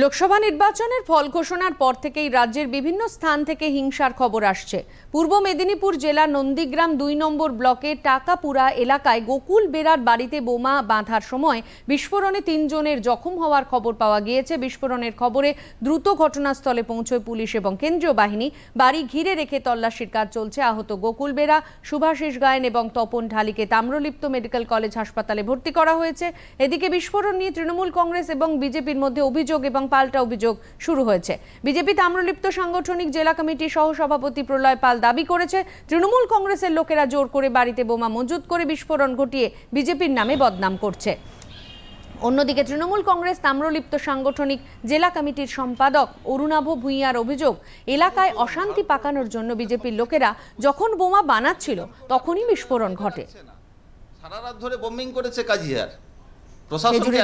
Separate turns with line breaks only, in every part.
লোকসভা নির্বাচনের ফল ঘোষণার পর থেকেই রাজ্যের বিভিন্ন স্থান থেকে হিংসার খবর আসছে। পূর্ব মেদিনীপুর জেলার নন্দীগ্রাম দুই নম্বর ব্লকে টাকাপুরা এলাকায় গোকুল বেরার বাড়িতে বোমা বাঁধার সময় বিস্ফোরণে তিনজনের জখম হওয়ার খবর পাওয়া গিয়েছে। বিস্ফোরণের খবরে দ্রুত ঘটনাস্থলে পৌঁছয় পুলিশ এবং কেন্দ্রীয় বাহিনী। বাড়ি ঘিরে রেখে তল্লাশির কাজ চলছে। আহত গোকুল বেরা সুভাষিস গায়েন এবং তপন ঢালিকে তাম্রলিপ্ত মেডিকেল কলেজ হাসপাতালে ভর্তি করা হয়েছে। এদিকে বিস্ফোরণ নিয়ে তৃণমূল কংগ্রেস এবং বিজেপির মধ্যে অভিযোগ এবং পাল্টা অভিযোগ শুরু হয়েছে। বিজেপি তাম্রলিপ্ত সাংগঠনিক জেলা কমিটির সহ সভাপতি প্রলয় পাল দাবি করেছে, তৃণমূল কংগ্রেসের লোকেরা জোর করে বাড়িতে বোমা মজুত করে বিস্ফোরণ ঘটিয়ে বিজেপির নামে বদনাম করছে। অন্যদিকে তৃণমূল কংগ্রেস তাম্রলিপ্ত সাংগঠনিক জেলা কমিটির সম্পাদক অরুণাভ ভূঁইয়ার অভিযোগ, এলাকায় অশান্তি পাকানোর জন্য বিজেপির লোকেরা যখন বোমা বানাচ্ছিল, তখনই বিস্ফোরণ ঘটে।
সারা রাত ধরে বোম্বিং করেছে কাজিয়ার।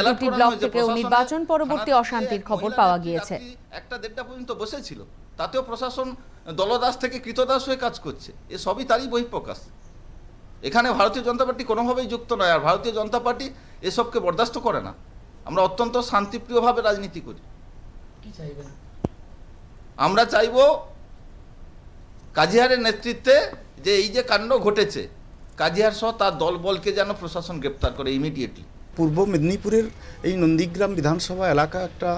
দুটি ব্লক থেকেও নির্বাচন পরবর্তী অশান্তির খবর পাওয়া গিয়েছে।
একটা দেড়টা পর্যন্ত বসেছিল তাতেও প্রশাসন দলদাস থেকে কৃতদাস হয়ে কাজ করছে এ সবই তারই বহিঃপ্রকাশ। এখানে ভারতীয় জনতা পার্টি কোনোভাবেই যুক্ত নয় আর ভারতীয় জনতা পার্টি এসবকে বরদাস্ত করে না। আমরা অত্যন্ত শান্তিপ্রিয়ভাবে রাজনীতি করি। আমরা চাইব কাজিহারের নেতৃত্বে যে এই যে কাণ্ড ঘটেছে কাজিহার সহ তার দলবলকে যেন প্রশাসন গ্রেপ্তার করে ইমিডিয়েটলি
পূর্ব মেদিনীপুরের এই নন্দীগ্রাম বিধানসভা এলাকা একটা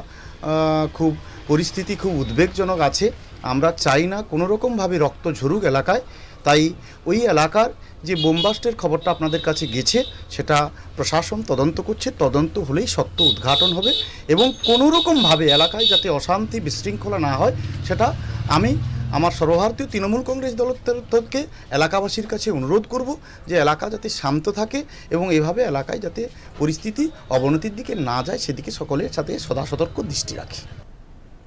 খুব পরিস্থিতি খুব উদ্বেগজনক আছে। আমরা চাই না কোনো রকমভাবে রক্ত ঝরুক এলাকায়। তাই ওই এলাকার যে বোমবাস্টের খবরটা আপনাদের কাছে গেছে, সেটা প্রশাসন তদন্ত করছে। তদন্ত হলেই সত্য উদ্ঘাটন হবে এবং কোনো রকমভাবে এলাকায় যাতে অশান্তি বিশৃঙ্খলা না হয়, সেটা আমি আমার সর্বভারতীয় তৃণমূল কংগ্রেস থেকে এলাকাবাসীর কাছে অনুরোধ করব যে এলাকা যাতে শান্ত থাকে এবং এভাবে এলাকায় যাতে পরিস্থিতি, অবনতির দিকে না যায়, সেদিকে সকলের সাথে সদা সতর্ক দৃষ্টি রাখি।